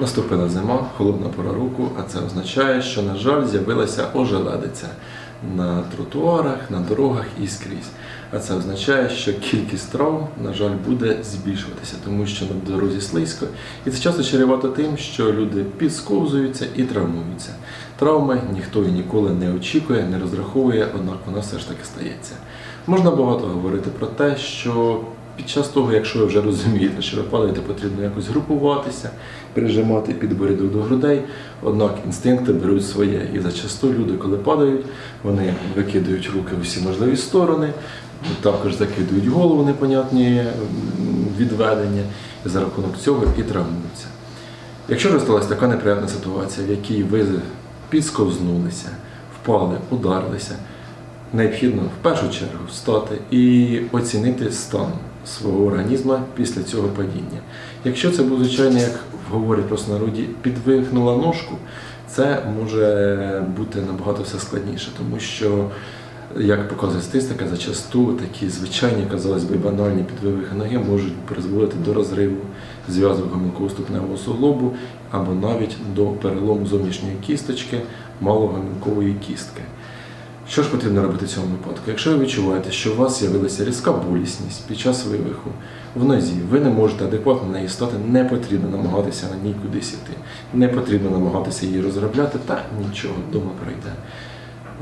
Наступила зима, холодна пора року, а це означає, що, на жаль, з'явилася ожеледиця на тротуарах, на дорогах і скрізь. А це означає, що кількість травм, на жаль, буде збільшуватися, тому що на дорозі слизько. І це часто чарівато тим, що люди підсковзуються і травмуються. Травми ніхто і ніколи не очікує, не розраховує, однак вона все ж таки стається. Можна багато говорити про те, що під час того, якщо ви вже розумієте, що ви падаєте, потрібно якось групуватися, прижимати підборідок до грудей. Однак інстинкти беруть своє. І зачасту люди, коли падають, вони викидують руки в усі можливі сторони, також закидують голову непонятні відведення, і за рахунок цього і травмуються. Якщо ж сталася така неприємна ситуація, в якій ви підсковзнулися, впали, ударилися, необхідно в першу чергу встати і оцінити стан свого організму після цього падіння. Якщо це був звичайно, як говорять просто народі, підвихнула ножку, це може бути набагато все складніше, тому що, як показує статистика, зачасту такі звичайні, казалось би, банальні підвивихи ноги можуть призводити до розриву зв'язок гомілково-ступневого суглобу або навіть до перелому зовнішньої кісточки малогомілкової кістки. Що ж потрібно робити в цьому випадку? Якщо ви відчуваєте, що у вас з'явилася різка болісність під час вивиху в нозі, ви не можете адекватно неї стати, не потрібно намагатися на ній кудись іти. Не потрібно намагатися її розробляти, та нічого вдома пройде.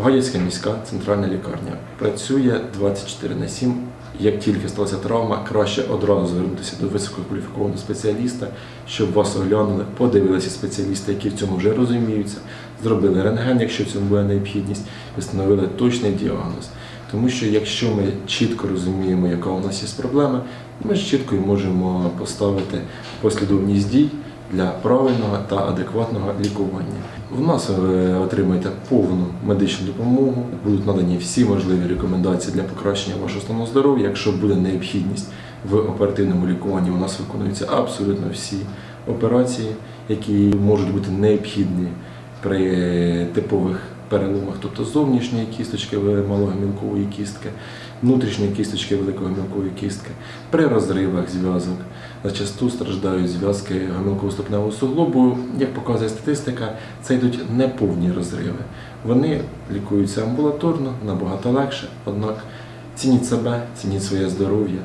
Гадяцька міська центральна лікарня працює 24 на 7. Як тільки сталася травма, краще одразу звернутися до висококваліфікованого спеціаліста, щоб вас оглянули, подивилися спеціалісти, які в цьому вже розуміються, зробили рентген, якщо в цьому буде необхідність, встановили точний діагноз. Тому що якщо ми чітко розуміємо, яка у нас є проблема, ми ж чітко і можемо поставити послідовність дій для правильного та адекватного лікування. В нас ви отримаєте повну медичну допомогу, будуть надані всі можливі рекомендації для покращення вашого стану здоров'я. Якщо буде необхідність в оперативному лікуванні, у нас виконуються абсолютно всі операції, які можуть бути необхідні при типових переломах, тобто зовнішньої кісточки малогомілкової кістки, внутрішньої кісточки великогомілкової кістки, при розривах зв'язок. Зачасту страждають зв'язки гомілково-ступневого суглобу. Як показує статистика, це йдуть неповні розриви. Вони лікуються амбулаторно, набагато легше, однак цініть себе, цініть своє здоров'я.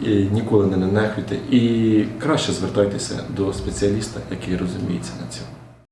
І ніколи не нехуйте і краще звертайтеся до спеціаліста, який розуміється на цьому.